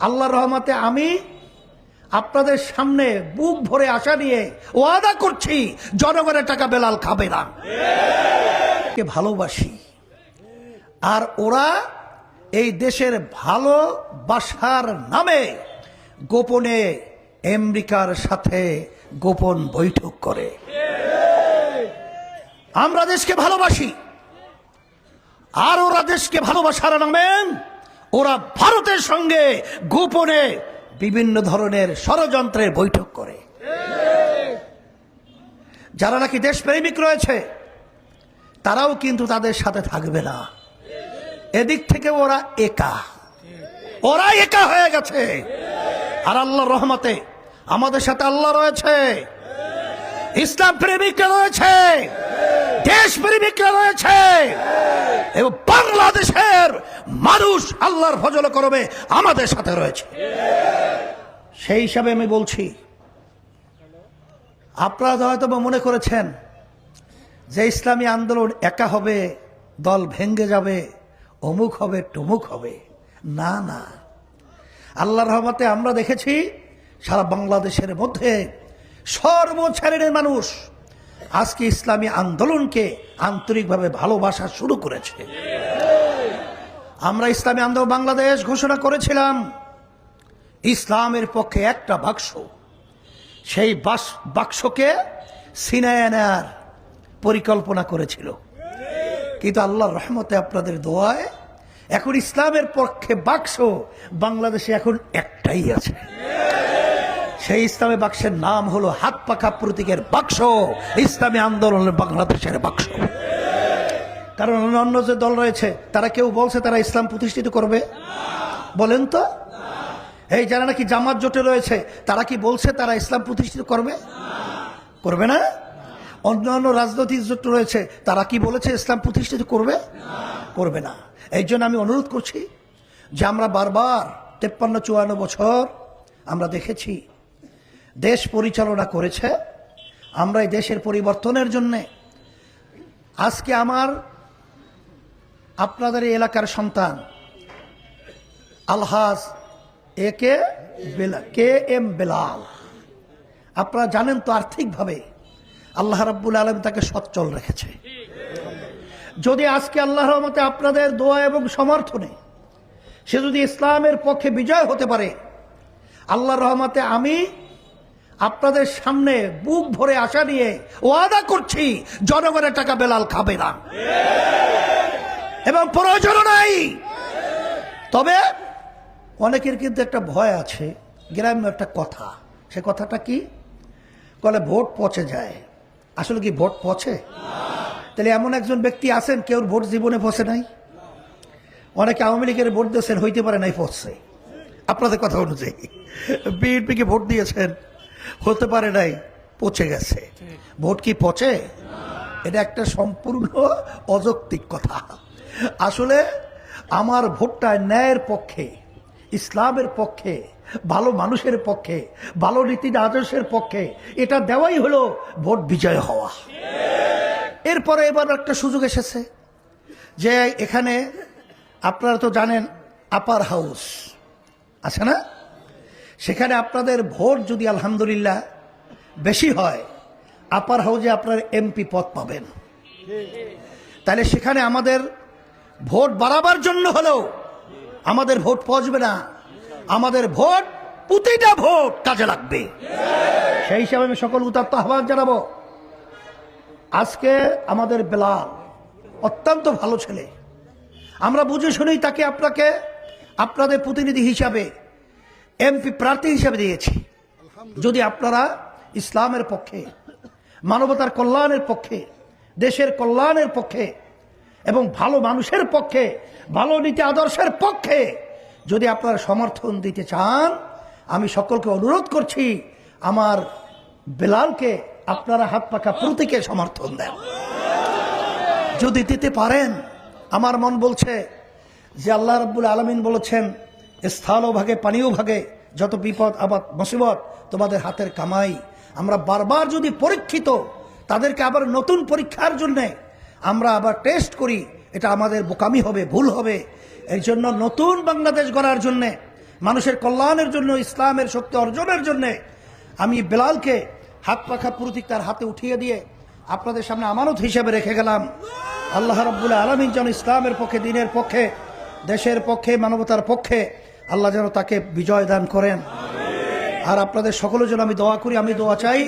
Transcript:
আল্লাহ রহমতে আমি আপনাদের সামনে বুক ভরে আসা নিয়ে ওয়াদা করছি, জনগণের টাকা বেলাল খাবে না। কে ভালোবাসি। আর ওরা এই দেশের ভালোবাসার নামে গোপনে আমেরিকার সাথে গোপন বৈঠক করে। আমরা দেশকে ভালোবাসি। আর ওরা দেশকে ভালোবাসার নামে ওরা ভারতের সঙ্গে গোপনে বিভিন্ন ধরনের ষড়যন্ত্রের বৈঠক করে। যারা নাকি দেশপ্রেমিক রয়েছে, তারাও কিন্তু তাদের সাথে থাকবে না। এদিক থেকে ওরা একা। ওরা একা হয়ে গেছে। আর আল্লাহ রহমতে আমাদের সাথে আল্লাহ রয়েছে। ইসলাম প্রেমিকরা রয়েছে। দেশ প্রেমিকরা রয়েছে এবং বাংলাদেশের মানুষ আল্লাহর ফজল করবে আমাদের সাথে রয়েছে। সেই হিসাবে আমি বলছি, আপনারা হয়তো মনে করেছেন যে ইসলামী আন্দোলন একা হবে, দল ভেঙ্গে যাবে, অমুক হবে, টমুক হবে। না না। আল্লাহ রহমতে আমরা দেখেছি, সারা বাংলাদেশের মধ্যে সর্বশ্রেণীর মানুষ আজকে ইসলামী আন্দোলনকে আন্তরিকভাবে ভালোবাসা শুরু করেছে। আমরা ইসলামী আন্দোলন বাংলাদেশ ঘোষণা করেছিলাম, ইসলামের পক্ষে একটা বাক্স। সেই বাক্সকে সিনায় নেয়ার পরিকল্পনা করেছিল। কিন্তু আল্লাহর রহমতে আপনাদের দোয়ায় এখন ইসলামের পক্ষে বাক্স বাংলাদেশে এখন একটাই আছে। সেই ইসলামী বাক্সের নাম হলো হাত পাখা প্রতীকের বাক্স। ইসলামী আন্দোলনের বাংলাদেশের বাক্স। কারণ অন্য যে দল রয়েছে, তারা কেউ বলছে তারা ইসলাম প্রতিষ্ঠিত করবে? বলেন তো। এই যারা নাকি জামাত জোটে রয়েছে, তারা কি বলছে তারা ইসলাম প্রতিষ্ঠিত করবে? করবে না? অন্য অন্য রাজনৈতিক জোট রয়েছে, তারা কি বলেছে ইসলাম প্রতিষ্ঠিত করবে? করবে না। এই জন্য আমি অনুরোধ করছি যে আমরা বারবার তেপ্পান্ন চুয়ান্ন বছর আমরা দেখেছি দেশ পরিচালনা করেছে, আমরা এই দেশের পরিবর্তনের জন্যে। আজকে আমার, আপনাদের এলাকার সন্তান, আলহাজ এ কে কে এম বেলাল। আপনারা জানেন তো আর্থিকভাবে, আল্লাহ রাব্বুল আলম তাকে সচ্ছল রেখেছে। যদি আজকে আল্লাহর রহমতে আপনাদের দোয়া এবং সমর্থনে সে যদি ইসলামের পক্ষে বিজয় হতে পারে আল্লাহর রহমতে আমি আপনাদের সামনে বুক ভরে আশা নিয়ে ওয়াদা করছি, জনগণের টাকা বেলাল খাবে না। এবং প্রয়োজন নাই। তবে অনেকের কিন্তু একটা ভয় আছে, গ্রাম্য একটা কথা। সে কথাটা কি? বলে ভোট পচে যায়। আসলে কি ভোট পচে? তাহলে এমন একজন ব্যক্তি আছেন কেউ ভোট জীবনে পচে নাই? অনেকে আওয়ামী লীগের ভোট দিয়েছেন, হইতে পারে নাই পচছে আপনাদের কথা অনুযায়ী। বিএনপিকে ভোট দিয়েছেন। হতে পারে নাই পচে গেছে। ভোট কি পচে? এটা একটা সম্পূর্ণ অযৌক্তিক কথা। আসলে আমার ভোটটা ন্যায়ের পক্ষে ইসলামের পক্ষে ভালো মানুষের পক্ষে ভালো নীতি আদর্শের পক্ষে এটা দেওয়াই হলো ভোট বিজয় হওয়া। এরপরে এবার একটা সুযোগ এসেছে যে এখানে আপনারা তো জানেন আপার হাউস আছে না? সেখানে আপনাদের ভোট যদি আলহামদুলিল্লাহ বেশি হয় আপার হাউজে আপনার এমপি পদ পাবেন। তাহলে সেখানে আমাদের ভোট বাড়াবার জন্য হলেও আমাদের ভোট পচবে না। আমাদের ভোট প্রতিটা ভোট কাজে লাগবে। সেই হিসাবে আমি সকল উদাত্ত আহ্বান জানাব। আজকে আমাদের বেলাল অত্যন্ত ভালো ছেলে। আমরা বুঝে শুনেই তাকে আপনাকে, আপনাদের প্রতিনিধি হিসাবে এমপি প্রার্থী হিসাবে দিয়েছি। যদি আপনারা ইসলামের পক্ষে, মানবতার কল্যাণের পক্ষে, দেশের কল্যাণের পক্ষে এবং ভালো মানুষের পক্ষে, ভালো নীতি আদর্শের পক্ষে যদি আপনারা সমর্থন দিতে চান, আমি সকলকে অনুরোধ করছি, আমার বেলালকে আপনারা হাত পাকা প্রতীকে সমর্থন দেন। যদি দিতে পারেন, আমার মন বলছে যে আল্লাহ রব্বুল আলমিন বলেছেন স্থলও ভাগে পানিও ভাগে যত বিপদ, আবাদ, মুসিবত তোমাদের হাতের কামাই। আমরা বারবার যদি পরীক্ষিত, তাদেরকে আবার নতুন পরীক্ষার জন্যে আমরা আবার টেস্ট করি, এটা আমাদের বোকামি হবে, ভুল হবে। এই জন্য নতুন বাংলাদেশ গড়ার জন্যে, মানুষের কল্যাণের জন্য, ইসলামের শক্তি অর্জনের জন্য, আমি বেলালকে হাত পাখা প্রতীক তার হাতে উঠিয়ে দিয়ে আপনাদের সামনে আমানত হিসেবে রেখে গেলাম। আল্লাহ রব্বুল আলমিন যেন ইসলামের পক্ষে, দিনের পক্ষে, দেশের পক্ষে, মানবতার পক্ষে আল্লাহ যেন তাকে বিজয় দান করেন। আর আপনাদের সকলের জন্য আমি দোয়া করি, আমি দোয়া চাই।